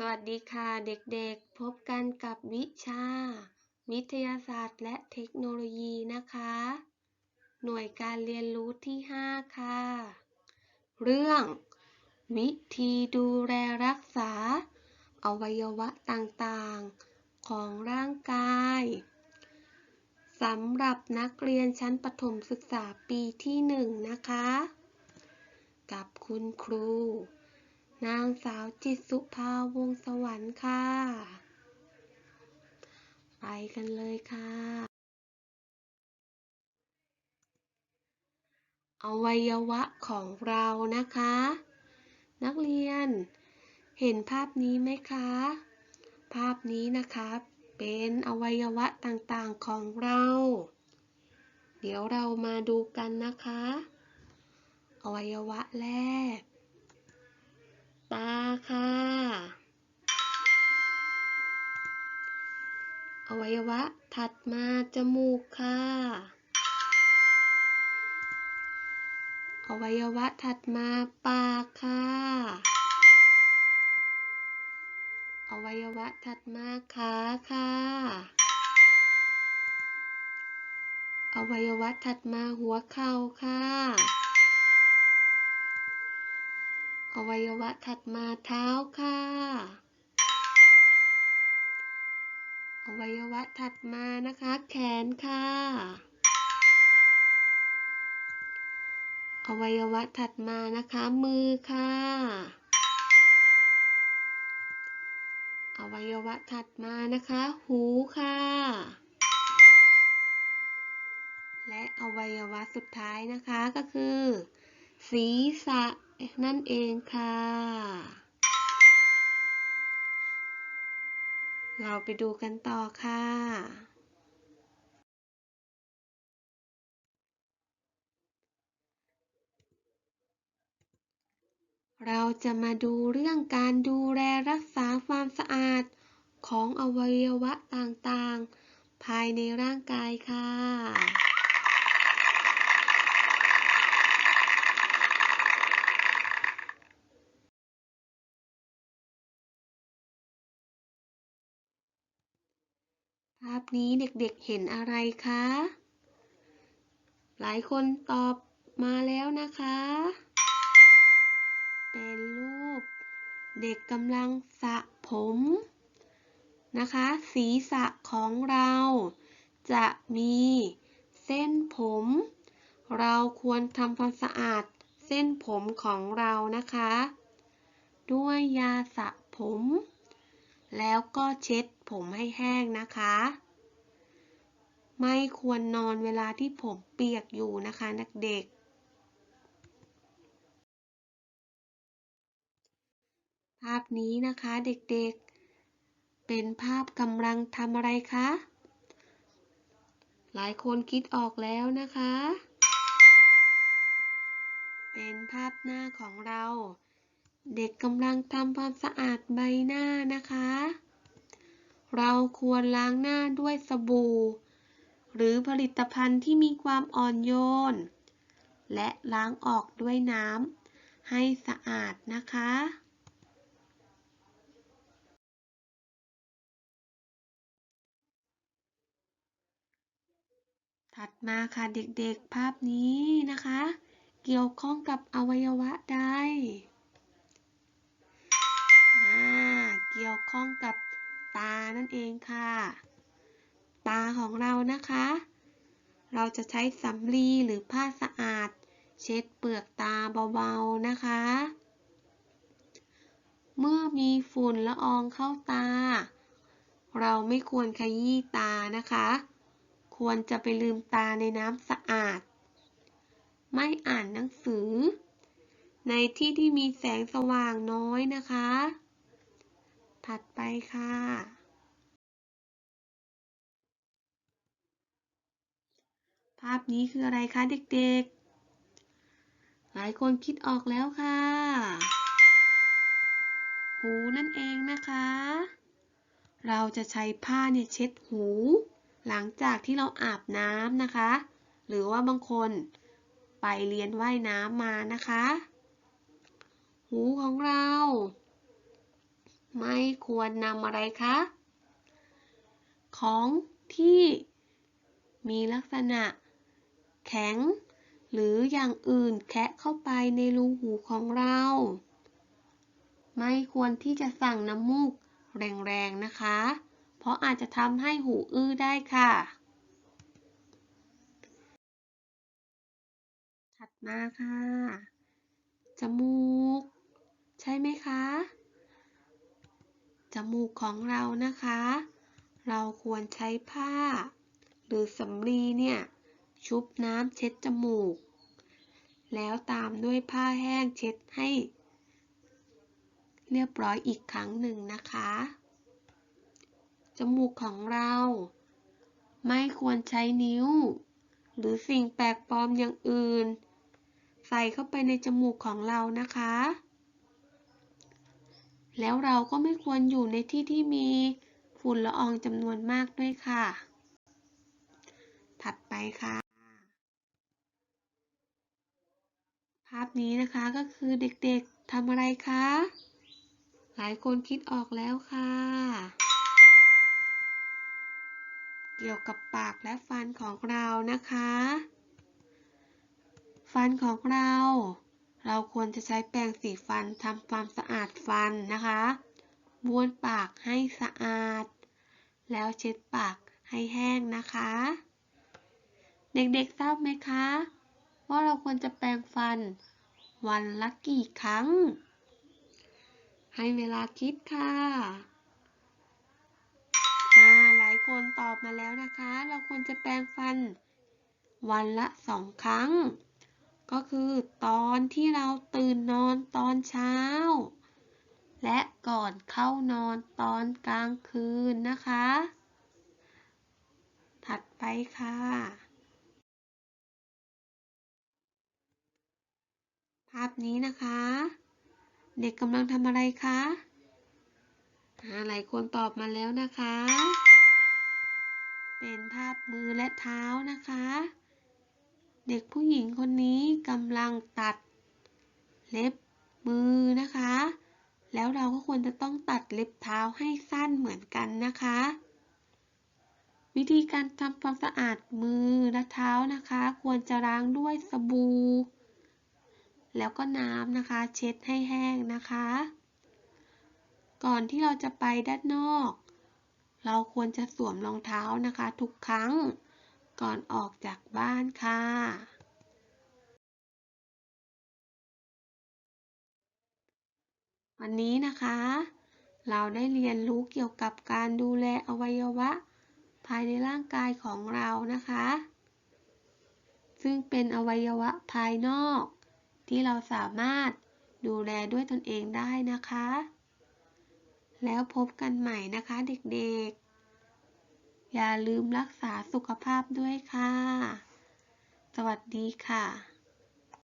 สวัสดีค่ะเด็กๆ พบกันกับวิชา วิทยาศาสตร์และเทคโนโลยีนะคะ หน่วยการเรียนรู้ที่ 5 ค่ะ เรื่อง วิธีดูแลรักษา อวัยวะต่างๆ ของร่างกายสำหรับนักเรียนชั้นประถมศึกษาปีที่ 1 นะคะ กับคุณครู นางสาวจิตสุภาวงสวรรค์ค่ะ ไปกันเลยค่ะ อวัยวะของเรานะคะ นักเรียน เห็นภาพนี้ไหมคะ ภาพนี้นะคะเป็นอวัยวะต่างๆของเรา เดี๋ยวเรามาดูกันนะคะ อวัยวะแรก ตาค่ะ อวัยวะถัดมาจมูกค่ะ อวัยวะถัดมาปากค่ะ อวัยวะถัดมาขาค่ะ อวัยวะถัดมาหัวเข่าค่ะ อวัยวะถัดมาเท้าค่ะ อวัยวะถัดมานะคะ แขนค่ะ อวัยวะถัดมานะคะ มือค่ะ อวัยวะถัดมานะคะ หูค่ะ และอวัยวะสุดท้ายนะคะก็คือ ศีรษะ นั่นเองค่ะ เราไปดูกันต่อค่ะเราจะมาดูเรื่องการดูแลรักษาความสะอาดของอวัยวะต่างๆ ภายในร่างกายค่ะาพนี้เด็กๆเห็นอะไรคะ หลายคนตอบมาแล้วนะคะ เป็นรูป เด็กกำลังสระผม นะคะ ศีรษะของเรา จะมีเส้นผม เราควรทำความสะอาดเส้นผมของเรานะคะ ด้วยยาสระผม แล้วก็เช็ดผมให้แห้งนะคะ ไม่ควรนอนเวลาที่ผมเปียกอยู่นะคะนักเด็ก ภาพนี้นะคะเด็กๆ เป็นภาพกำลังทำอะไรคะ หลายคนคิดออกแล้วนะคะ เป็นภาพหน้าของเรา เด็กกำลังทำความสะอาดใบหน้านะคะ เราควรล้างหน้าด้วยสบู่ หรือผลิตภัณฑ์ที่มีความอ่อนโยน และล้างออกด้วยน้ำให้สะอาดนะคะถัดมาค่ะเด็กๆภาพนี้นะคะ เกี่ยวข้องกับอวัยวะใด เกี่ยวข้องกับตานั่นเองค่ะ ตาของเรานะคะ เราจะใช้สำลีหรือผ้าสะอาด เช็ดเปลือกตาเบาๆนะคะ เมื่อมีฝุ่นละอองเข้าตา เราไม่ควรขยี้ตานะคะ ควรจะไปลืมตาในน้ำสะอาด ไม่อ่านหนังสือ ในที่ที่มีแสงสว่างน้อยนะคะ ถัดไปค่ะ ภาพนี้คืออะไรคะเด็กๆ หลายคนคิดออกแล้วค่ะ หูนั่นเองนะคะ เราจะใช้ผ้าเนี่ยเช็ดหู หลังจากที่เราอาบน้ำนะคะ หรือว่าบางคนไปเรียนว่ายน้ำมานะคะ หูของเรา ไม่ควรนำอะไรคะ ของที่มีลักษณะแข็ง หรืออย่างอื่นแคะเข้าไปในรูหูของเรา ไม่ควรที่จะสั่งน้ำมูกแรงๆนะคะ เพราะอาจจะทำให้หูอื้อได้ค่ะ ถัดมาค่ะ จมูก ใช่ไหมคะ จมูกของเรานะคะ เราควรใช้ผ้า หรือสำลีเนี่ย ชุบน้ำเช็ดจมูก แล้วตามด้วยผ้าแห้งเช็ดให้ เรียบร้อยอีกครั้งหนึ่งนะคะ จมูกของเรา ไม่ควรใช้นิ้ว หรือสิ่งแปลกปลอมอย่างอื่น ใส่เข้าไปในจมูกของเรานะคะ แล้วเราก็ไม่ควรอยู่ในที่ที่มีฝุ่นละอองจำนวนมากด้วยค่ะ ถัดไปค่ะ ภาพนี้นะคะก็คือเด็กๆทำอะไรคะ หลายคนคิดออกแล้วค่ะ เกี่ยวกับปากและฟันของเรานะคะ ฟันของเรา เราควรจะใช้แปรงสีฟันทำความสะอาดฟันนะคะบ้วนปากให้สะอาด แล้วเช็ดปากให้แห้งนะคะ เด็กๆทราบไหมคะ ว่าเราควรจะแปรงฟัน วันละกี่ครั้ง ให้เวลาคิดค่ะหลายคนตอบมาแล้วนะคะ เราควรจะแปรงฟัน วันละสองครั้ง ก็คือตอนที่เราตื่นนอนตอนเช้า และก่อนเข้านอนตอนกลางคืนนะคะ ถัดไปค่ะ ภาพนี้นะคะ เด็กกำลังทำอะไรคะหลายคนตอบมาแล้วนะคะ เป็นภาพมือและเท้านะคะ เด็กผู้หญิงคนนี้กำลังตัดเล็บมือนะคะ แล้วเราก็ควรจะต้องตัดเล็บเท้าให้สั้นเหมือนกันนะคะ วิธีการทำความสะอาดมือและเท้านะคะ ควรจะล้างด้วยสบู่แล้วก็น้ำนะคะ เช็ดให้แห้งนะคะ ก่อนที่เราจะไปด้านนอก เราควรจะสวมรองเท้านะคะ ทุกครั้ง ก่อนออกจากบ้านค่ะวันนี้นะคะ เราได้เรียนรู้เกี่ยวกับการดูแลอวัยวะ ภายในร่างกายของเรานะคะ ซึ่งเป็นอวัยวะภายนอก ที่เราสามารถดูแลด้วยตนเองได้นะคะ แล้วพบกันใหม่นะคะเด็กๆ อย่าลืมรักษาสุขภาพด้วยค่ะ สวัสดีค่ะ